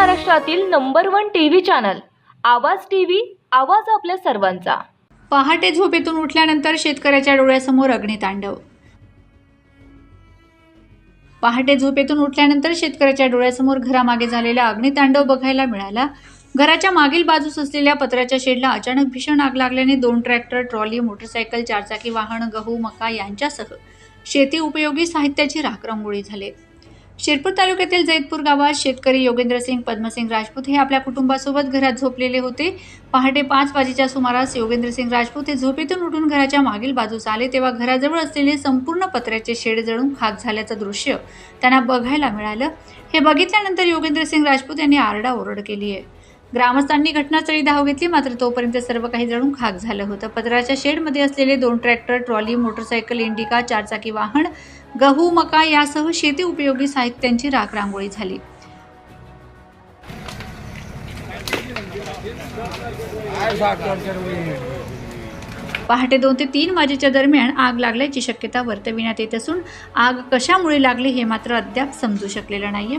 महाराष्ट्रातील number one T V channel Awaaz T V Awaaz आपल्या सर्वांचा. पहाटे झोपेतून उठल्यानंतर शेतकऱ्याच्या डोळ्यासमोर अग्नितांडव पहाटे झोपेतून उठल्यानंतर शेतकऱ्याच्या डोळ्यासमोर घरामागे झालेला अग्नितांडव बघायला मिळाला. घराच्या मागील बाजूस असलेल्या पत्र्याच्या शेडला अचानक भीषण आग लागल्याने दोन ट्रॅक्टर ट्रॉली मोटरसायकल चारचाकी वाहन गहू मका यांच्यासह शेती उपयोगी साहित्याची राखरंगोळी झाले. शिरपूर तालुक्यातील जैतपूर गावात शेतकरी योगेंद्रसिंग पद्मसिंग राजपूत हे आपल्या कुटुंबासोबत घरात झोपलेले होते. पहाटे पाच वाजेच्या सुमारास योगेंद्रसिंग राजपूत हे झोपेतून उठून घराच्या मागील बाजूस आले. तेव्हा घराजवळ असलेले संपूर्ण पत्र्याचे शेड जळून खाक झाल्याचं दृश्य त्यांना बघायला मिळालं. हे बघितल्यानंतर योगेंद्रसिंग राजपूत यांनी आरडाओरड केली आहे ग्रामस्थांनी घटनास्थळी धाव घेतली मात्र तोपर्यंत सर्व काही जळून खाक झालं होतं. पत्राच्या शेडमध्ये असलेले दोन ट्रॅक्टर ट्रॉली मोटरसायकल इंडिका चारचाकी वाहन गहू मका यासह शेती उपयोगी साहित्यांची राख रांगोळी झाली. पहाटे दोन ते तीन वाजेच्या दरम्यान आग लागल्याची शक्यता वर्तविण्यात येत असून आग कशामुळे लागली हे मात्र अद्याप समजू शकलेलं नाहीये.